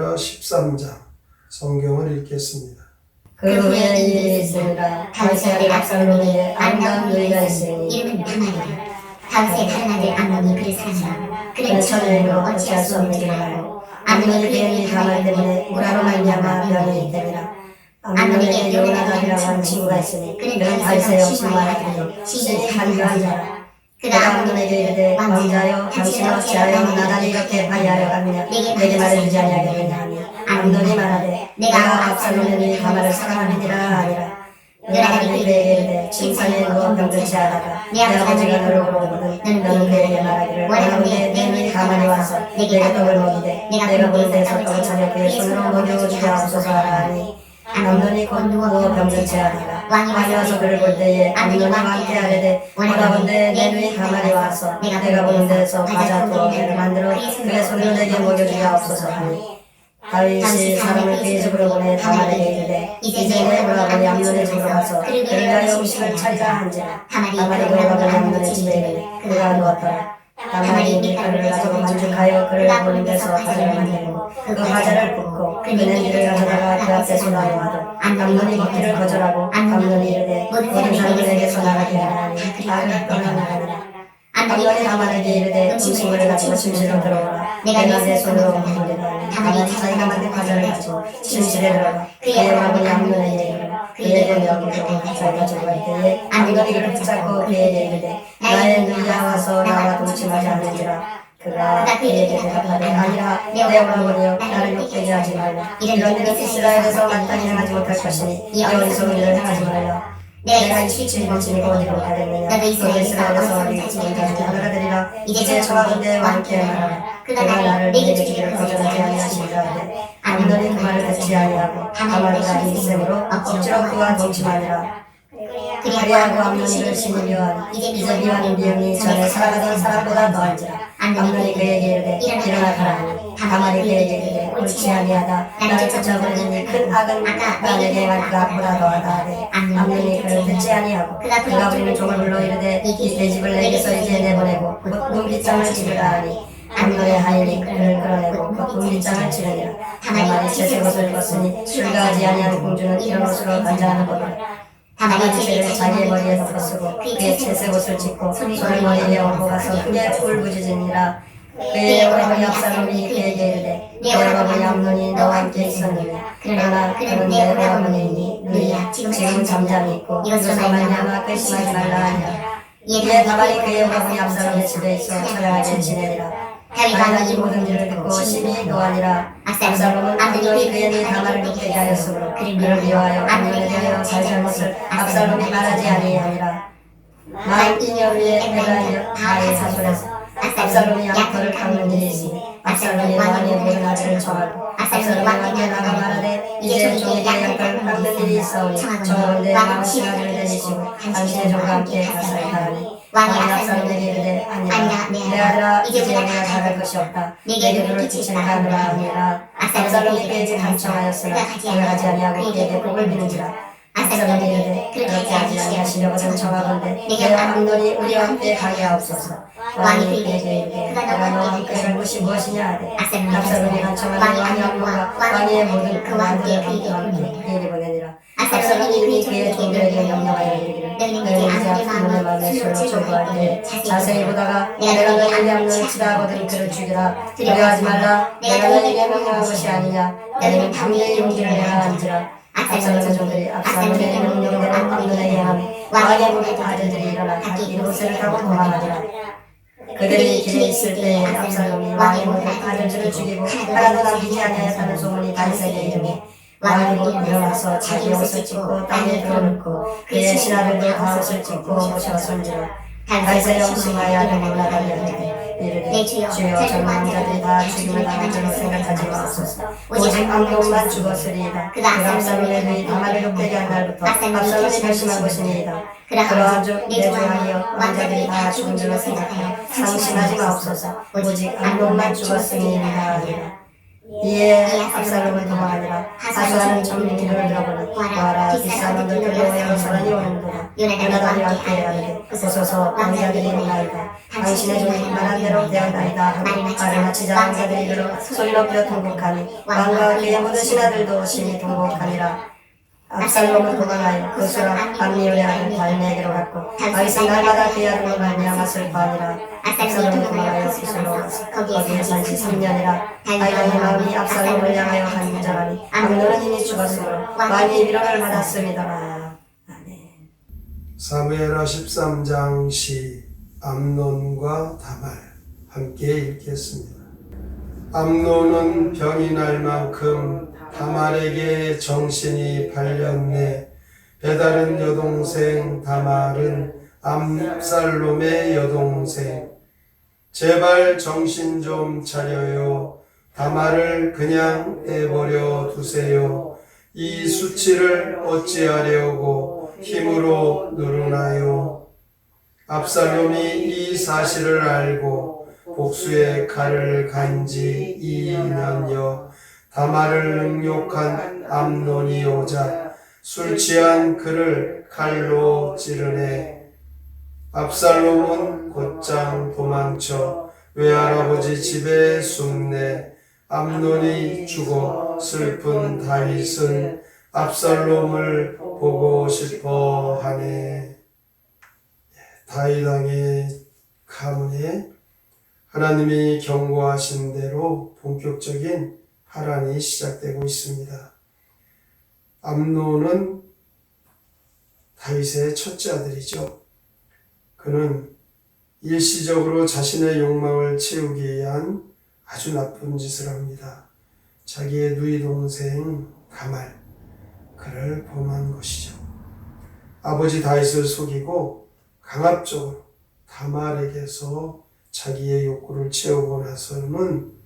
사무엘하 13장 성경을 읽겠습니다. 그 후에 일이 있으니라 당시에 압살롬이 아름다운 누이가 있으니 이름은 다윗의 다른 아들 암논이 그를 사랑하라 그는 천일로 어찌할 수 알고 암논이 비행이 다말 때문에 우라로 말미암아 병이 때문이라 암논에게 요나답이라고 하는 친구가 있으니 그는 다윗의 없음 말하기로 신이 간교한 자라 그가 암논에게 이르되 왕자여 당신은 어찌하여 나단이 이렇게 파리하여 갔느냐 내게 말해주지 아니하겠느냐 하니 암논이 말하되 내가 압살롬의 누이 다말을 사랑하느니라 하니라. 요나단이 그에게 이르되 누워 병들지 하다가 내 아버지가 너를 부르거든 너는 그에게 말하기를 원하건대 내 눈이 가만히 와서 내게 떡을 먹이되 내가 보는 데서 떡을 차려 그의 손으로 먹여주지 없소서 하라 하니 암논이 곧 누워 병들지 하다가 왕이 와서 그를 볼 때에 암논이 왕께 하려되 원하건대 내 눈이 가만히 와서 내가 보는 데서 과자 두어를 만들어 그의 손으로 내게 먹여주지 없소서 하니. 다윗이 사람을 그의 집으로 보내 다말에게 이르되 이제 내 오라버니 암논의 집으로 가서 그를 위하여 음식을 차리라 한지라. 다말이 그 오라버니 암논의 집에 이르되 그가 누웠더라 다말이 밀가루를 가지고 반죽하여 그를 보는 데서 과자를 만들고 그 과자를 굽고 그는 이를 가져다가 그 앞에 쏟아놓아도 암논이 먹기를 거절하고 암논이 이르되 모든 사람을 내게서 나가게 하라니 악을 떠나나가니라 암논이 다말에게 이르되 음식물을 가지고 침실로 들어오라. 내가 내 손으로 먹으리라. 다말이 자기가 만든 과자를 가지고 침실에 들어가 그의 암논에게 이르고 그에게 들어갈 때에 암논이 그를 붙잡고 그에게 이르되 나의 누이야 와서 나와 동침하지 않는지라 그가 그에게 대답하되 아니라 내 오라버니여 나를 욕되게 하지 말라. 이런 일은 이스라엘에서 마땅히 행하지 못할 것이니 이 어리석은 일을 행하지 말라 내가 이치치 거치니 어디로 가겠느냐 나도 이스라엘에서 이스라엘에서 어리석은 이치치 일을 가지 하느라. 이제 이제 저하건대 왕께 말하라 그가 그가 나를 내게 주기를 거절하지 아니하시리라 암논이 암논이 그 말을 듣지 아니하고 다만 자기 있으므로 억지로 그와 동침하니라. 그리하고 암논이를 신이 묘하니 이제 미완인 미용이 전에 살아가던 사람보다 더할지라 암논이 그에게 이르되 일어나 가라 그에게 이르되 옳지 아니하다 나를 쫓아버리니 큰 악은 나에게 그 악보다 더하다 하되 암논이 그를 듣지 아니하고 그가 우리는 종을 불러 이르되 이내 집을 내게서 이제 내보내고 곧 눈빛장을 치르라 하니 암논의 하인이 그를 끌어내고 곧 눈빛장을 치르니라. 다만이 채색 옷을 입었으니 출가하지 아니한 공주는 이런 옷으로 간자하는 법이라. 다만이 채를 자기의 머리에 덮어 쓰고 그의 채색 옷을 찢고 손을 머리에 얹고 가서 크게 울부짖으니라 그의 오라버니 압살롬이 그에게 이르되 내 오라버니 암논이 너와 함께 있었느냐 그러나 그는 내 오라버니니 누이야 지금 잠잠히 있고 이것으로 말미암아 괘씸하지 말라 하니라 이에 다만이 그의 오라버니 압살롬의 집에 있어 처량하게 지내니라 다윗은 이 모든 일을 듣고 심히 노하니라 압살롬은 암논이 그의 눈 다말을 믿게 하였으므로 그를 미워하여 암논에 대하여 잘잘못을 압살롬이 말하지 아니하니라 만 2년 후에 내가 다의 사sol에서 깎는 일이 있으니 압살롬이 왕의 모든 아들을 정하고 압살롬이 왕에게 나가 말하되 이제 종에게 양털을 깎는 일이 있어오니 정하건대 왕은 시간을 내리시고 당신의 종과 함께 가사히 가라니 왕이 압살롬에게 이르되 아니라 내 아들아 이제 내가 나갈 것이 없다. 내게 그를 지치는 가느라 아니라 압살롬이 그에게 간청하였으나 그가 가지 아니하고 그에게 복을 비는지라 이르되 그렇게 하지 아니하시려거든 정하건대 내가 암논이 우리와 함께 가게 하옵소서 왕이 그에게 내가 너와 갈 곳이 무엇이냐 하되 압살롬이 간청하는 왕이 왕과 왕의 모든 그와 함께 그에게 함께 그에게 보내니라 이미 그의 종들에게 명령하여 이르기를 너희는 이제 암논의 마음에 초구할 때 자세히 보다가 내가 너희에게 암논을 치다하거든 그를 죽이라 두려워하지 말라 내가 너희에게 명령한 것이 아니냐 너희는 당대의 용기를 내라 한지라 압살롬의 종들이 압살롬의 명령대로 암논에게 행함에 왕의 모든 아들들이 일어나 각기 이곳을 타고 도망하니라. 그들이 길에 있을 때에 압살롬이 왕의 모든 아들들을 죽이고 하나도 남기지 아니하였다는 소문이 다윗에게 이르니 왕이 곧 일어나서 자기 옷을 찢고 땅에 들어놓고 그의 신하들도 다 옷을 찢고 모셔 손지라 다윗의 영심하여 하는 나라를 이르되 내 주여, 주여 전 남자들이 다 죽임을 당한 줄로 생각하지 마옵소서 오직 암놈만 죽었으리이다 그 압살롬의 눈이 다말을 욕되게 한 날부터 압살롬이 결심한 것이니이다 그러한 내 조항이여 왕자들이 다 죽은 줄로 생각하여 상심하지 마옵소서 오직 암놈만 죽었으니이다 하니라 이에 압살롬은 도망하니라 하수하는 전민기를 들어보니 와라 뒷사람들 들려오여 사람이 오는도다 요나단이 하는데 그 보소서 왕자들이 있나이다 당신의 종이 말한 대로 되었나이다 하고 말을 마치자. 왕자들이 이르러 소리 높여 통곡하니 왕과 그의 모든 신하들도 심히 통곡하니라 압살롬은 도망하여 그 수라 암미울의 아들 다윗에게로 갔고 다윗은 날마다 아들로 말미암아 슬퍼하니라. 압살롬은 도망하여 구슬로 거기에 산지 3년이라 다윗의 마음이 압살롬을 향하여 간절하니 암노는 이미 죽었으므로 왕이 위로를 받았음이더라 아멘. 사무엘하 13장 시 암논과 다말 함께 읽겠습니다. 암논은 병이 날 만큼 다말에게 정신이 팔렸네. 배다른 여동생 다말은 암살롬의 여동생. 제발 정신 좀 차려요. 다말을 그냥 떼버려 두세요. 이 수치를 어찌하려고 힘으로 누르나요? 압살롬이 이 사실을 알고 복수의 칼을 간지 2년여 다말을 능욕한 암논이 오자 술 취한 그를 칼로 찌르네. 압살롬은 곧장 도망쳐 외할아버지 집에 숨네. 암논이 죽어 슬픈 다윗은 압살롬을 보고 싶어 하네. 다윗 왕의 가문에 하나님이 경고하신 대로 본격적인 파란이 시작되고 있습니다. 암노는 다윗의 첫째 아들이죠. 그는 일시적으로 자신의 욕망을 채우기 위한 아주 나쁜 짓을 합니다. 자기의 누이 동생 가말 그를 범한 것이죠. 아버지 다윗을 속이고 강압적으로 다말에게서 자기의 욕구를 채우고 나서는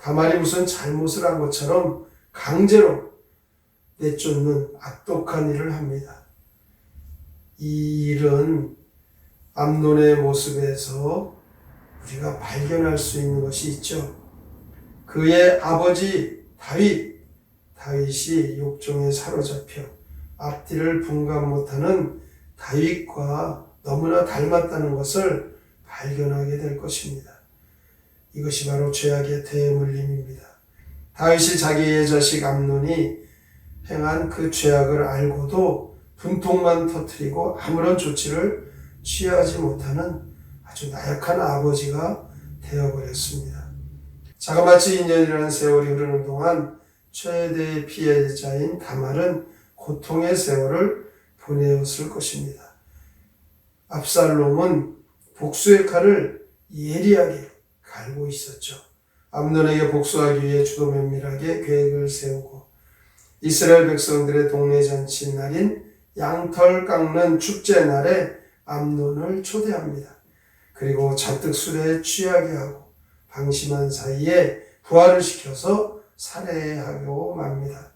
다말이 무슨 잘못을 한 것처럼 강제로 내쫓는 악독한 일을 합니다. 이 일은 암론의 모습에서 우리가 발견할 수 있는 것이 있죠. 그의 아버지 다윗, 다윗이 욕종에 사로잡혀 앞뒤를 분간 못하는 다윗과 너무나 닮았다는 것을 발견하게 될 것입니다. 이것이 바로 죄악의 대물림입니다. 다윗이 자기의 자식 암논이 행한 그 죄악을 알고도 분통만 터뜨리고 아무런 조치를 취하지 못하는 아주 나약한 아버지가 되어버렸습니다. 자그마치 2년이라는 세월이 흐르는 동안 최대의 피해자인 다말은 고통의 세월을 보내었을 것입니다. 압살롬은 복수의 칼을 예리하게 갈고 있었죠. 암논에게 복수하기 위해 주도 면밀하게 계획을 세우고 이스라엘 백성들의 동네 잔치 날인 양털 깎는 축제 날에 암논을 초대합니다. 그리고 잔뜩 술에 취하게 하고 방심한 사이에 부활을 시켜서 살해하고 맙니다.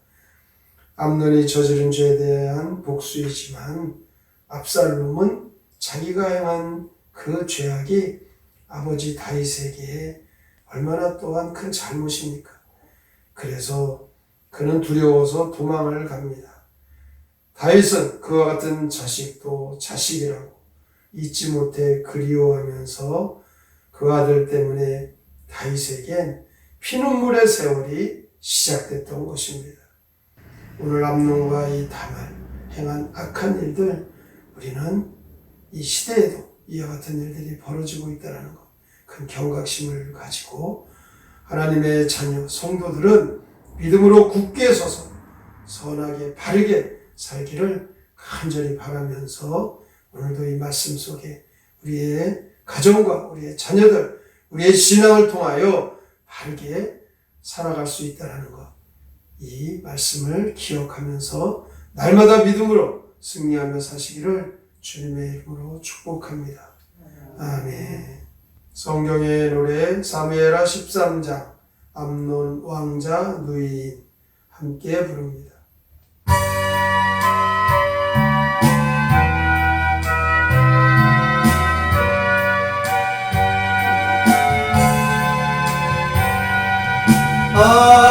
암논이 저지른 죄에 대한 복수이지만 압살롬은 자기가 행한 그 죄악이 아버지 다윗에게 얼마나 또한 큰 잘못입니까? 그래서 그는 두려워서 도망을 갑니다. 다윗은 그와 같은 자식도 자식이라고 잊지 못해 그리워하면서 그 아들 때문에 다윗에겐 피눈물의 세월이 시작됐던 것입니다. 오늘 암론과 이 다말 행한 악한 일들 우리는 이 시대에도 이와 같은 일들이 벌어지고 있다는 것, 큰 경각심을 가지고 하나님의 자녀 성도들은 믿음으로 굳게 서서 선하게 바르게 살기를 간절히 바라면서 오늘도 이 말씀 속에 우리의 가정과 우리의 자녀들, 우리의 신앙을 통하여 바르게 살아갈 수 있다는 것. 이 말씀을 기억하면서 날마다 믿음으로 승리하며 사시기를 주님의 이름으로 축복합니다. 아멘. 성경의 노래 사무엘하 13장 암논 왕자 누이인 함께 부릅니다. 암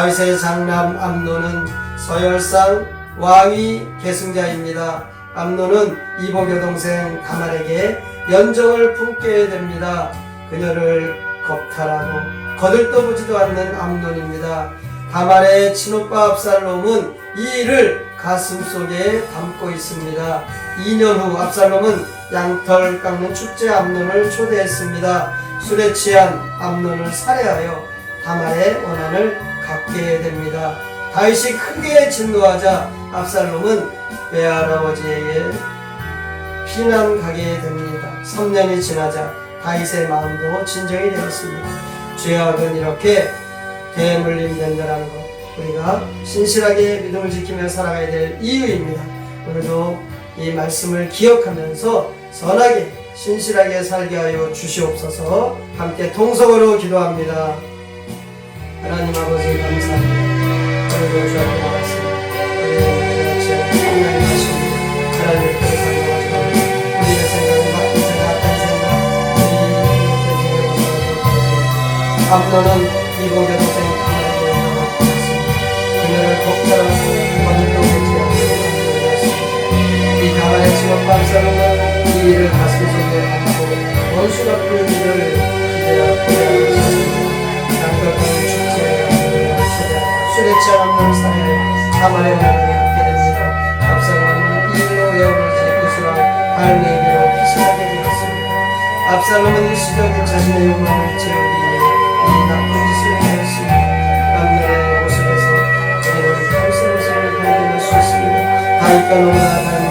다윗의 장남 암노는 서열상 왕위 계승자입니다. 암노는 이복의 동생 다말에게 연정을 품게 됩니다. 그녀를 겁탈하고 거들떠보지도 않는 암논입니다. 다말의 친오빠 압살롬은 이 일을 가슴 속에 담고 있습니다. 2년 후 압살롬은 양털 깎는 축제 암논을 초대했습니다. 술에 취한 암논을 살해하여 다말의 원한을 갖게 됩니다. 다윗이 크게 진노하자 압살롬은 외할아버지에게 피난 가게 됩니다. 3년이 지나자 다윗의 마음도 진정이 되었습니다. 죄악은 이렇게 대물림된다는 것 우리가 신실하게 믿음을 지키며 살아가야 될 이유입니다. 오늘도 이 말씀을 기억하면서 선하게 신실하게 살게 하여 주시옵소서 함께 통성으로 기도합니다. 하나님 아버지 감사합니다. 오늘도 주 앞에 나왔습니다. 우리의 죄 하나님 하십니다. 하나님 께서 사용하시고 우리의 생각은 나쁜 생각, 악한 생각, 우리 생각을 벗어나도록 암노는 이복의 도생 하나님의 영을 받았습니다. 그녀를 독탈하고 원도 보지 않고. 이 가만의 직업 감사로는 이 일을 가슴 속에 담고 원수가 풀기를 기대하고 기대하고 사회에 가만의 원한이 갖게 됩니다. 압살롬은 이 일로 외우러지 그수랑 발내기로 피신하게 되었습니다. 압살롬은 일시적인 자신의 욕망을 채우기 위해 이 나쁜 짓을 행했습니다. 남녀의 모습에서 우리는 평생 모습을 발견할 수 있습니다. 다윗과 너무나